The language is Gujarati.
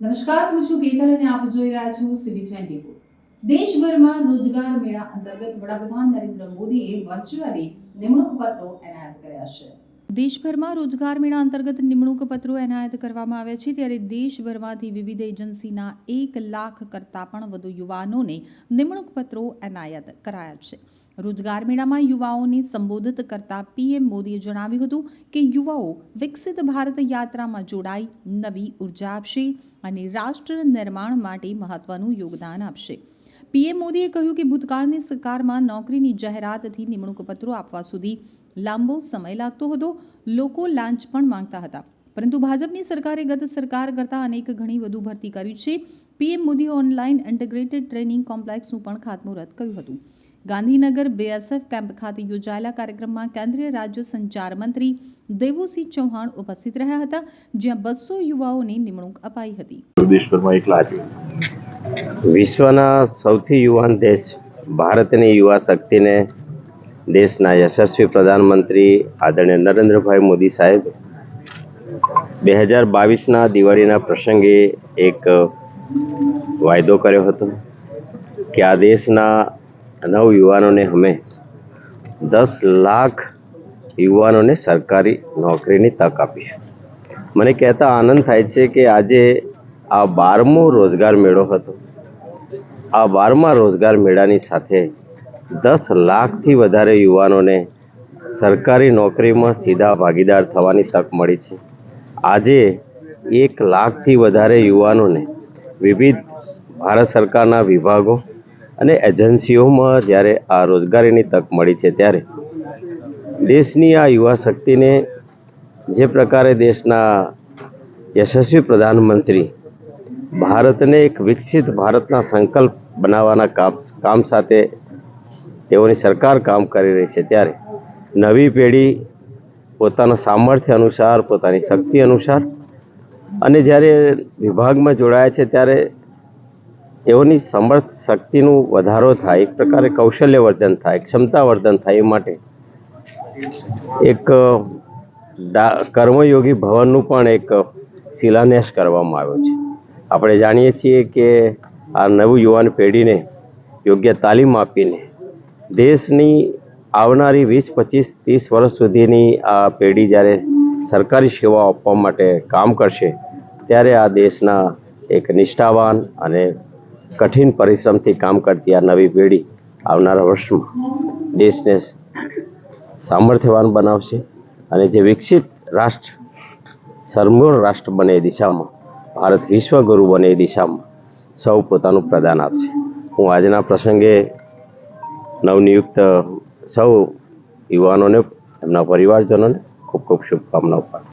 નમસ્કાર, હું છું ગીતલ અને આપ જોઈ રહ્યા છો સીબી ટ્વેન્ટી ફોર દેશભરમાં રોજગાર મેળા અંતર્ગત વડાપ્રધાન નરેન્દ્ર મોદીએ વર્ચ્યુઅલી નિમણૂક પત્રો એનાયત કર્યા છે. દેશભરમાં રોજગાર મેળા અંતર્ગત નિમણૂક પત્રો એનાયત કરવામાં આવ્યા છે. ત્યારે દેશભરમાંથી વિવિધ એજન્સીના એક લાખ કરતાં પણ વધુ યુવાનોને નિમણૂક પત્રો એનાયત કરાયા છે. રોજગાર મેળામાં યુવાઓને સંબોધિત કરતા પીએમ મોદીએ જણાવ્યું હતું કે યુવાઓ વિકસિત ભારત યાત્રામાં જોડાઈ નવી ઊર્જા આપશે અને રાષ્ટ્ર નિર્માણ માટે મહત્વનું યોગદાન આપશે. પીએમ મોદીએ કહ્યું કે ભૂતકાળની સરકારમાં નોકરીની જાહેરાતથી નિમણૂક પત્રો આપવા સુધી લાંબો સમય લાગતો હતો. લોકો લાંચ પણ માંગતા હતા. પરંતુ ભાજપની સરકારે ગત સરકાર કરતાં અનેક ઘણી વધુ ભરતી કરી છે. પીએમ મોદીએ ઓનલાઈન ઇન્ટિગ્રેટેડ ટ્રેનિંગ કોમ્પ્લેક્સનું પણ ખાતમુહૂર્ત કર્યું હતું. ગાંધીનગર બીએસએફ કેમ્પ ખાતે યોજાયેલા કાર્યક્રમમાં કેન્દ્રીય રાજ્ય સંચાર મંત્રી દેવુસિંહ ચૌહાણ ઉપસ્થિત રહ્યા હતા જ્યાં બસો યુવાઓને નિમણૂક અપાઈ હતી. દેશભરમાં વિશ્વના સૌથી યુવાન દેશ ભારતની યુવા શક્તિને દેશના યશસ્વી પ્રધાનમંત્રી આદરણીય નરેન્દ્રભાઈ મોદી સાહેબ બે હજાર બાવીસના દિવાળીના પ્રસંગે એક વાયદો કર્યો હતો કે આ દેશના નવ યુવાનોને અમે દસ લાખ યુવાનોને સરકારી નોકરીની તક આપીશું. મને કહેતા આનંદ થાય છે કે આજે આ બારમો રોજગાર મેળો હતો. આ બારમા રોજગાર મેળાની સાથે દસ લાખથી વધારે યુવાનોને સરકારી નોકરીમાં સીધા ભાગીદાર થવાની તક મળી છે. આજે એક લાખથી વધારે યુવાનોને વિવિધ ભારત સરકારના વિભાગો અને એજન્સીઓમાં જ્યારે આ રોજગારીની તક મળી છે ત્યારે દેશની આ યુવા શક્તિને જે પ્રકારે દેશના યશસ્વી પ્રધાનમંત્રી ભારતને એક વિકસિત ભારતના સંકલ્પ બનાવવાના કામ કામ સાથે તેઓની સરકાર કામ કરી રહી છે ત્યારે નવી પેઢી પોતાના સામર્થ્ય અનુસાર, પોતાની શક્તિ અનુસાર અને જ્યારે વિભાગમાં જોડાયા છે ત્યારે તેઓની સમર્થ શક્તિનું વધારો થાય, એક પ્રકારે કૌશલ્ય વર્ધન થાય ક્ષમતા વર્ધન થાય એ માટે. એક કર્મયોગી ભવનનું પણ એક શિલાન્યાસ કરવામાં આવ્યો છે. આપણે જાણીએ છીએ કે આ નવું યુવાન પેઢીને યોગ્ય તાલીમ આપીને દેશની આવનારી વીસ, પચીસ, ત્રીસ વર્ષ સુધીની આ પેઢી જ્યારે સરકારી સેવાઓ આપવા માટે કામ કરશે, ત્યારે આ દેશના એક નિષ્ઠાવાન અને કઠિન પરિશ્રમથી કામ કરતી આ નવી પેઢી આવનારા વર્ષમાં દેશને સામર્થ્યવાન બનાવશે અને જે વિકસિત રાષ્ટ્ર સરમૂળ રાષ્ટ્ર બને એ દિશામાં, ભારત વિશ્વગુરુ બને એ દિશામાં સૌ પોતાનું પ્રદાન આપશે. હું આજના પ્રસંગે નવનિયુક્ત સૌ યુવાનોને, એમના પરિવારજનોને ખૂબ ખૂબ શુભકામનાઓ પાઠવું